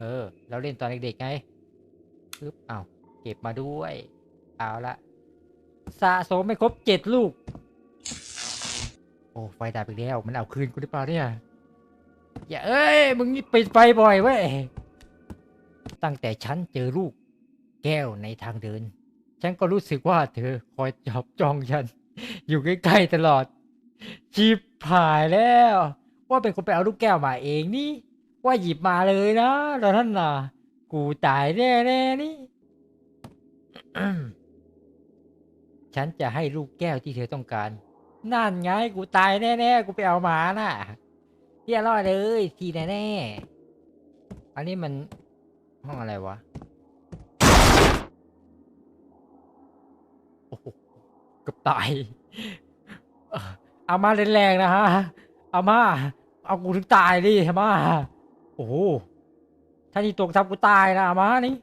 เออ เราเล่นตอนเด็กๆไงปึ๊บเอาวเก็บมาด้วย เอาละสะสมไม่ครบเจ็ดลูก โอ้ไฟดับอีกแล้ว มันเอาคืนกูหรือเปล่าเนี่ย อย่าเอ้ย มึงนี่ปิดไฟบ่อยเว้ย ตั้งแต่ฉันเจอลูก แก้วในทางเดิน ฉันก็รู้สึกว่าเธอคอยจับจ้องฉัน อยู่ใกล้ๆตลอดชิบหายแล้ว ว่าเป็นคนไปเอาลูกแก้วมาเองนี่ ว่าหยิบมาเลยนะตอนนั้นน่ะ กูตายแน่ๆนี่ ฉันจะให้ลูกแก้วที่เธอต้องการ นั่นไง กูตายแน่ๆ กูไปเอามาน่ะเรียร้อยเลยทีแน่ๆ อันนี้มันห้องอะไรวะ โอ้โหกับตาย เอ่อเอามาแรงๆนะฮะ เอามา เอากูถึงตายดิเอามา โอ้โหถ้าที่ตกทับกูตายนะเอามานี่